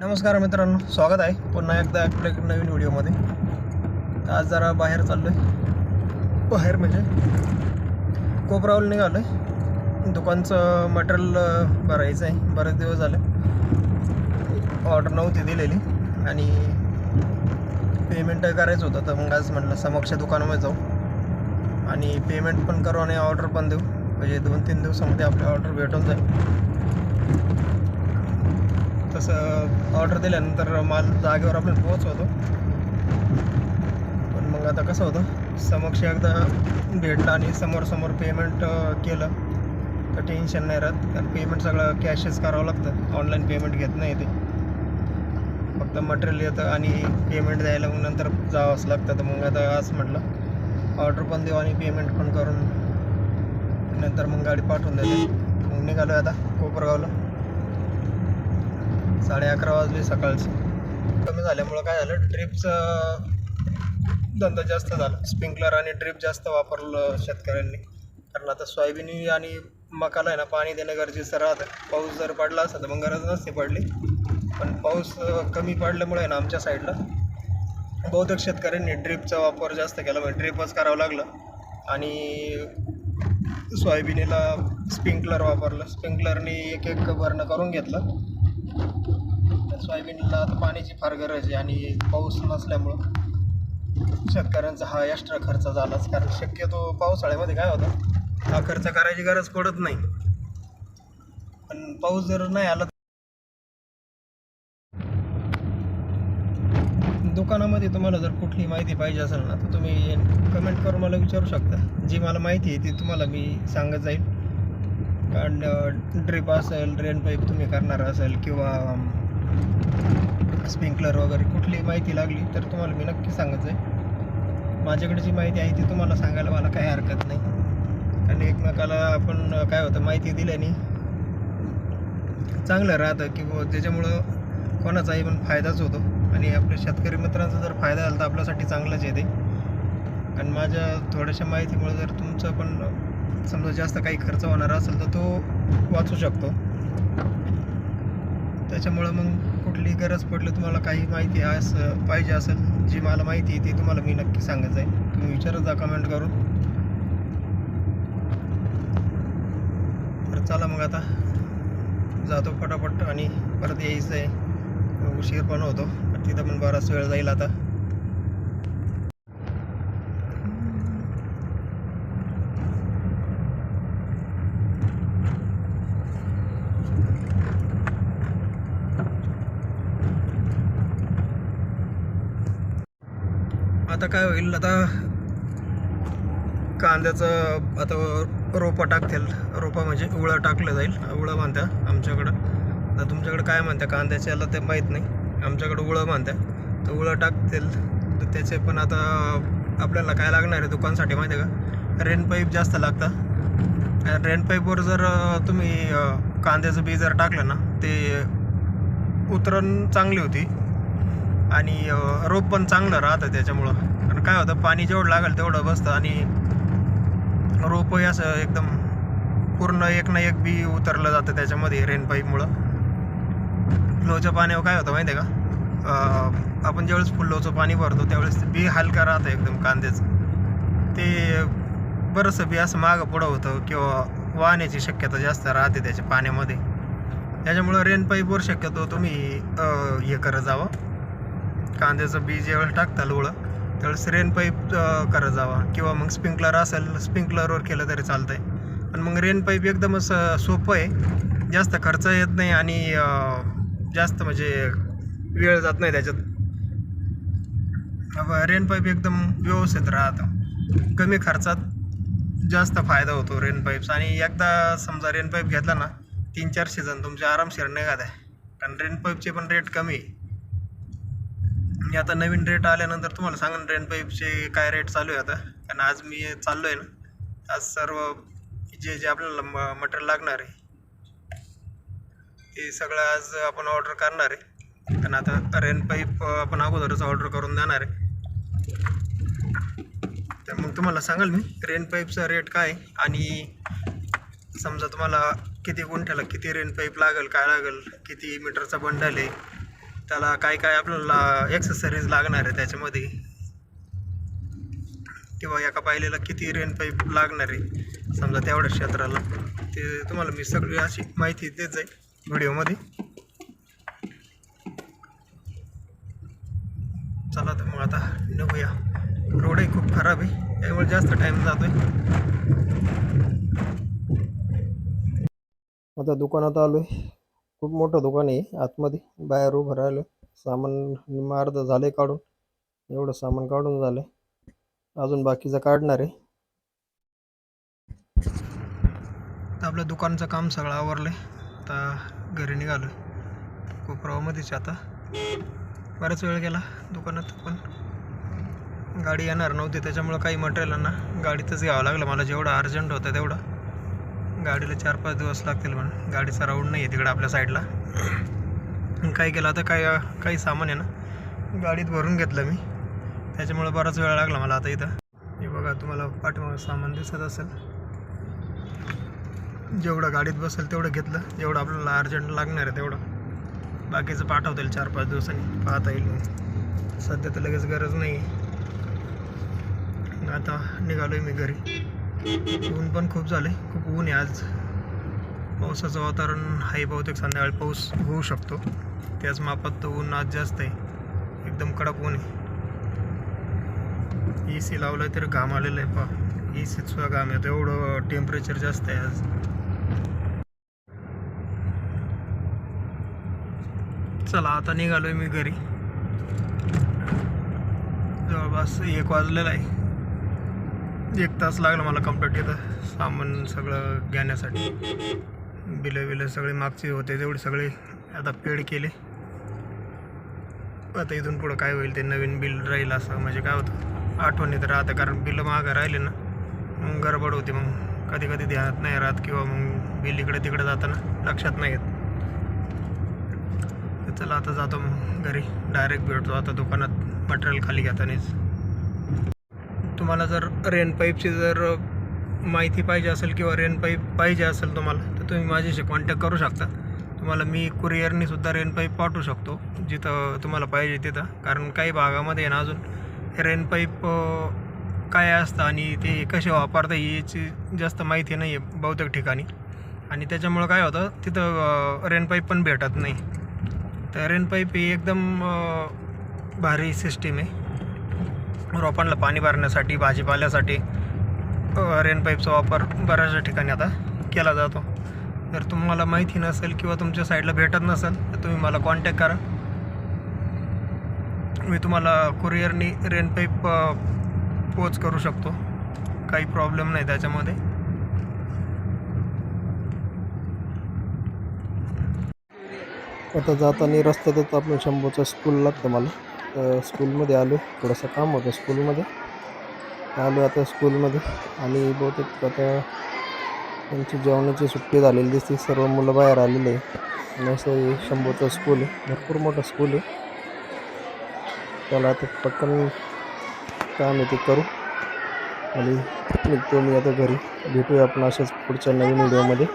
नमस्कार मित्रांनो स्वागत आहे. पुन्हा एकदा आपल्या एक नवीन व्हिडिओमध्ये. तर आज जरा बाहेर चाललो आहे बाहेर म्हणजे? कोपरावल निघालो आहे दुकानचं मटेरियल भरायचं आहे. बरेच दिवस झाले. ऑर्डर नव्हती दिलेली. आणि पेमेंट करायचं होतं. तर मग आज म्हटलं समक्ष दुकानामध्ये जाऊ. आणि पेमेंट पण करू आणि ऑर्डर पण देऊ. म्हणजे दोन तीन दिवसामध्ये आपली ऑर्डर भेटून जाईल. कसं ऑर्डर दिल्यानंतर माल जागेवर आपण पोहोचवतो. पण मग आता कसं होतं समक्ष एकदा भेटलं आणि समोर समोर पेमेंट केलं तर टेन्शन नाही राहत. कारण पेमेंट सगळं कॅशच करावं लागतं. ऑनलाईन पेमेंट घेत नाही ते. फक्त मटेरियल येतं आणि पेमेंट द्यायला मग नंतर जावंच लागतं. तर मग आता असं म्हटलं ऑर्डर पण देऊ आणि पेमेंट पण करून नंतर मग गाडी पाठवून देते. मग निघालो आता कोपरगावला. साडे अकरा वाजले सकाळचं. कमी झाल्यामुळं काय झालं ड्रिपचं धंदा जास्त झाला. स्प्रिंकलर आणि ड्रीप जास्त वापरलं शेतकऱ्यांनी. कारण आता सोयाबीन आणि मकाला आहे ना पाणी देणं गरजेचं राहतं. पाऊस जर पडला असता तर मग गरज नसते पडली. पण पाऊस कमी पडल्यामुळे आहे ना आमच्या साईडला बहुतेक शेतकऱ्यांनी ड्रिपचा वापर जास्त केला. म्हणजे ड्रिपच करावं लागलं. आणि सोयाबिनीला स्प्रिंकलर वापरलं. स्प्रिंकलरनी एक एक भरणं करून घेतलं. सोयाबीनला आता पाण्याची फार गरज आहे आणि पाऊस नसल्यामुळं शेतकऱ्यांचा हा एक्स्ट्रा खर्च झालाच. कारण शक्यतो पावसाळ्यामध्ये काय होतं हा खर्च करायची गरज पडत नाही. पण पाऊस जर नाही आला दुकानामध्ये तुम्हाला जर कुठली माहिती पाहिजे असेल ना तर तुम्ही कमेंट करून मला विचारू शकता. जी मला माहिती आहे ती तुम्हाला मी सांगत जाईल कारण ड्रिप असेल रेन पाईप तुम्ही करणार असेल किंवा स्प्रिंकलर वगैरे कुठली माहिती लागली तर तुम्हाला मी नक्की सांगत जाईल माझ्याकडे जी माहिती आहे ती तुम्हाला सांगायला मला काही हरकत नाही. आणि एकमेकाला आपण काय होतं माहिती दिल्याने चांगलं राहतं की त्याच्यामुळं कोणाचाही पण फायदाच होतो. आणि आपल्या शेतकरी मित्रांचा जर फायदा झाला तर आपल्यासाठी चांगलंच येते कारण माझ्या थोड्याशा माहितीमुळे जर तुमचं पण समजा जास्त काही खर्च होणार असेल तर तो वाचू शकतो. त्याच्यामुळं मग कुठली गरज पडली तुम्हाला काही माहिती असं पाहिजे असेल जी मला माहिती आहे ती तुम्हाला मी नक्की सांगत जाईल तुम्ही विचारत जा कमेंट करून. तर चला मग आता. जातो फटाफट आणि परत यायचं आहे उशीर पण होतो. तिथं पण बराच वेळ जाईल आता. आता काय होईल आता कांद्याचं आता रोपं टाकतील रोपं म्हणजे उळं टाकलं जाईल उळं म्हणत्या आमच्याकडं. तर तुमच्याकडं काय म्हणत्या कांद्याच्याला याला ते माहीत नाही आमच्याकडं उळं म्हणत्या. तर उळं टाकतील तर त्याचे पण आता आपल्याला काय लागणार आहे दुकानसाठी माहिती आहे का? रेन पाईप जास्त लागतं. रेन पाईपवर जर तुम्ही कांद्याचं बी जर टाकलं ना ते उतरण चांगली होती. आणि रोप पण चांगलं राहतं त्याच्यामुळं. कारण काय होतं पाणी जेवढं लागेल तेवढं बसतं आणि रोपही असं एकदम पूर्ण एक ना एक बी उतरलं जातं त्याच्यामध्ये रेन पाईपमुळं लोच्या पाण्यावर काय होतं माहिती आहे का आपण ज्यावेळेस फुल्लोचं पाणी भरतो त्यावेळेस ते बी हलका राहतं एकदम कांद्याचं. ते बरंचसं बी असं मागं पुढं होतं किंवा वाहण्याची शक्यता जास्त राहते त्याच्या पाण्यामध्ये. त्याच्यामुळं रेन पाईपवर शक्यतो तुम्ही हे करत जावं. कांद्याचं बी ज्यावेळेस टाकता लोळं त्यावेळेस रेन पाईप करत जावा. किंवा मग स्प्रिंकलर असेल स्प्रिंकलरवर केलं तरी चालतं आहे पण मग रेन पाईप एकदमच सोपं आहे. जास्त खर्च येत नाही आणि जास्त म्हणजे वेळ जात नाही त्याच्यात. रेन पाईप एकदम व्यवस्थित राहतं. कमी खर्चात जास्त फायदा होतो रेन पाईप्स आणि एकदा समजा रेन पाईप घेतला ना तीन चार सीझन तुमचे आरामशीर निघात आहे. कारण रेन पाईपचे पण रेट कमी आहे. मी आता नवीन रेट आल्यानंतर तुम्हाला सांगेन रेन पाईपचे काय रेट चालू आहे आता. कारण आज मी चाललो आहे ना आज सर्व जे जे आपल्याला म मटेरियल लागणार आहे ते सगळं आज आपण ऑर्डर करणार आहे. कारण आता रेन पाईप आपण अगोदरच ऑर्डर करून देणार आहे. तर मग तुम्हाला सांगाल मी रेन पाईपचा रेट काय आणि समजा तुम्हाला किती गुंठ्याला किती रेन पाईप लागेल काय लागेल किती मीटरचा बंडल आहे त्याला काय काय आपल्याला एक्सेसरीज लागणार आहे त्याच्यामध्ये? किंवा एका पाहिलेला किती रेन पाईप लागणार आहे? समजा तेवढ्या क्षेत्राला. ते तुम्हाला मी सगळी अशी माहिती देत जाईल व्हिडिओमध्ये. चला तर मग आता निघूया. रोडही खूप खराब आहे. त्यामुळे जास्त टाईम जातोय. आता दुकानात आलोय. खूप मोठं दुकान आहे. आतमध्ये बाहेर उभं राहिलो. सामान निम्म अर्ध झालंय काढून. एवढं सामान काढून झालंय. अजून बाकीचं काढणार आहे. तर आपलं दुकानचं काम सगळं आवरलंय. आता घरी निघालो. कोपरावामध्येच आता. बराच वेळ गेला दुकानात पण गाडी येणार नव्हती. त्याच्यामुळं काही मटेरियलांना ना गाडीतच घ्यावं लागलं. मला जेवढं अर्जंट होतं तेवढं. गाडीला चार पाच दिवस लागतील म्हणून. गाडीचा राऊंड नाही आहे तिकडं आपल्या साईडला काय केलं आता काय काही सामान आहे ना गाडीत भरून घेतलं मी. त्याच्यामुळं बराच वेळ लागला मला आता इथं. हे बघा तुम्हाला पाठीमागं सामान दिसत असेल. जेवढं गाडीत बसेल तेवढं घेतलं. जेवढं आपल्याला अर्जंट लागणार आहे तेवढं. बाकीचं पाठवता येईल चार पाच दिवसांनी. पाहता येईल सध्या तर लगेच गरज नाही आता निघालो आहे मी घरी. ऊन पण खूप झाले खूप ऊन आहे आज. पावसाचं वातावरण आहे बहुतेक संध्याकाळी पाऊस होऊ शकतो. त्याच मापात तर ऊन आज जास्त आहे. एकदम कडक ऊन आहे. ए सी लावलं तर घाम आलेलं आहे पा ए सीत सुद्धा घाम येतो एवढं टेम्परेचर जास्त आहे आज. चला आता निघालोय मी घरी. जवळपास एक वाजलेला आहे. एक तास लागला मला कंप्लीट येतं सामान सगळं घेण्यासाठी. बिलं बिलं सगळे मागचे होते तेवढे सगळे आता पेड केले. आता इथून पुढं काय होईल ते नवीन बिल राहील असं म्हणजे काय होतं? आठवणीत राहतं कारण बिलं मागं राहिले ना मग गडबड होते मग. कधी कधी ध्यानात नाही राहत किंवा मग बिल इकडे तिकडे जाताना लक्षात नाही येत. चला आता जातो मग घरी. डायरेक्ट भेटतो आता दुकानात मटेरियल खाली घेतानाच. तुम्हाला जर रेन पाईपची जर माहिती पाहिजे असेल किंवा रेन पाईप पाहिजे असेल तुम्हाला तर तुम्ही माझ्याशी कॉन्टॅक्ट करू शकता. तुम्हाला मी कुरिअरनी सुद्धा रेन पाईप पाठवू शकतो जिथं तुम्हाला पाहिजे तिथं. कारण काही भागामध्ये आहे ना अजून रेन पाईप काय असतं आणि ते कसे वापरता याची जास्त माहिती नाही आहे बहुतेक ठिकाणी. आणि त्याच्यामुळं काय होतं तिथं रेन पाईप पण भेटत नाही. तर रेन पाईप ही एकदम भारी सिस्टीम आहे. रोपांना पाणी भरण्यासाठी भाजीपाल्यासाठी रेनपाईपचा रेन पाईपचा वापर बऱ्याचशा ठिकाणी आता केला जातो. जर तुम्हाला माहिती नसेल किंवा तुमच्या साईडला भेटत नसेल तर तुम्ही मला कॉन्टॅक्ट करा. मी तुम्हाला कुरिअरनी रेन पाईप पोच करू शकतो. काही प्रॉब्लेम नाही त्याच्यामध्ये. आता जाताना रस्त्यातच आपण शंभूचं स्कूल लागतं मला. स्कूलमध्ये आलो. थोडंसं काम होतं स्कूलमध्ये. आलो आता स्कूलमध्ये आणि बहुतेक आता त्यांची जेवणाची सुट्टी झालेली दिसते. सर्व मुलं बाहेर आलेले आहे असं शंभूचं स्कूल आहे. भरपूर मोठं स्कूल आहे. त्याला आता पटकन काम आहे ते करू. आणि निघतो मी आता घरी. भेटूया आपण अशाच पुढच्या नवीन व्हिडिओमध्ये.